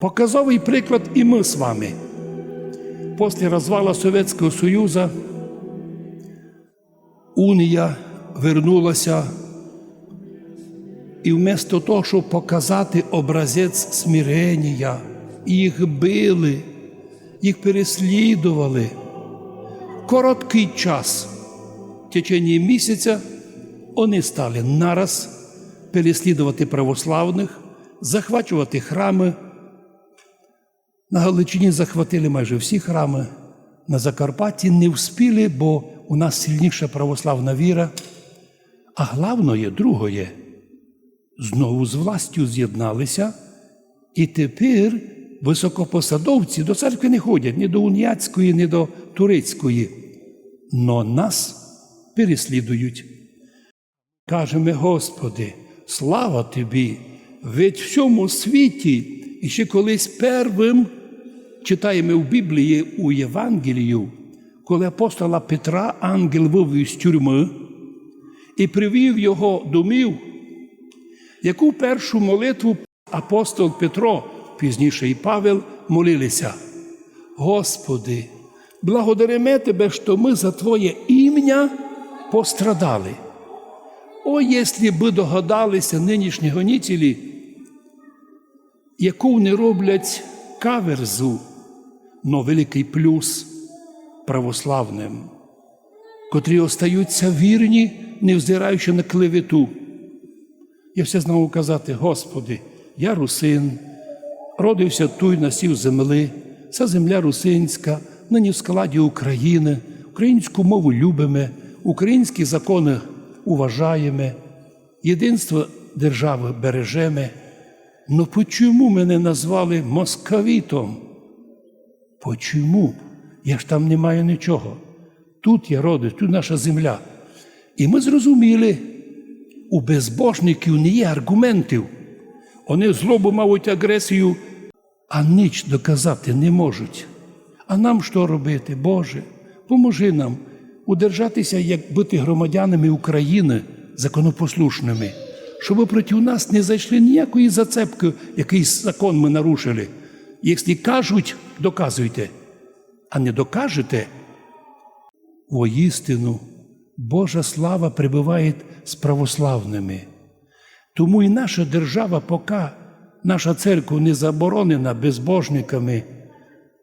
Показовий приклад і ми з вами. Після розвалу Совєтського Союзу Унія вернулася і вместо того, щоб показати образець смирення, їх били, їх переслідували. Короткий час, в течение місяця, вони стали нараз переслідувати православних, захвачувати храми. На Галичині захватили майже всі храми. На Закарпатті не вспіли, бо у нас сильніша православна віра. А головне, другое, знову з властю з'єдналися, і тепер високопосадовці до церкви не ходять ні до уніяцької, ні до турецької, но нас переслідують. Кажемо, Господи, слава Тобі! Ведь в всьому світі, і ще колись первим читаємо в Біблії у Євангелію, коли апостола Петра ангел вивів з тюрми і привів його домів, яку першу молитву апостол Петро, пізніше і Павел, молилися. Господи, благодаримо Тебе, що ми за Твоє ім'я пострадали. О, якщо би догадалися нинішні гонітелі, яку вони роблять каверзу, но великий плюс православним, котрі остаються вірні, невзираючи на клевету. Я все знову казати, Господи, я русин, родився туй насів земли, ця земля русинська, нині в складі України, українську мову любимо, українські закони уважаємо, єдинство держави бережемо. Ну почому мене назвали московітом? Почому? Я ж там не маю нічого. Тут я родив, тут наша земля. І ми зрозуміли, у безбожників не є аргументів. Вони злобу мають агресію, а ніч доказати не можуть. А нам що робити, Боже? Поможи нам удержатися, як бути громадянами України законопослушними, щоб проти нас не зайшли ніякої зацепки, якийсь закон ми нарушили. Якщо кажуть, доказуйте, а не докажете, воістину Божа слава прибуває з православними. Тому і наша держава, поки наша церква не заборонена безбожниками,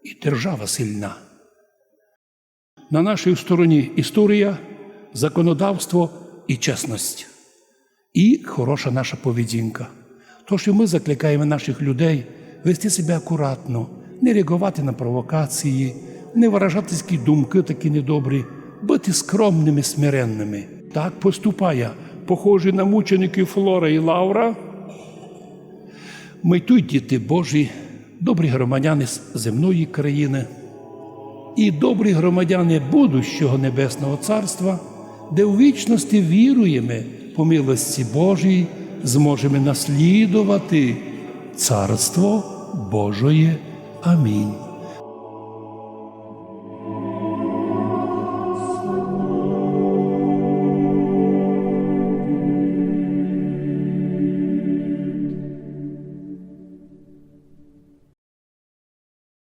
і держава сильна. На нашій стороні історія, законодавство і чесність, і хороша наша поведінка. Тож і ми закликаємо наших людей вести себе акуратно, не реагувати на провокації, не виражати такі думки, такі недобрі, бути скромними, смиренними. Так поступає, похожі на мучеників Флора і Лаура. Ми тут діти Божі, добрі громадяни земної країни і добрі громадяни будущого Небесного Царства, де у вічності віруємо по милості Божій, зможемо наслідувати Царство Божої. Амінь.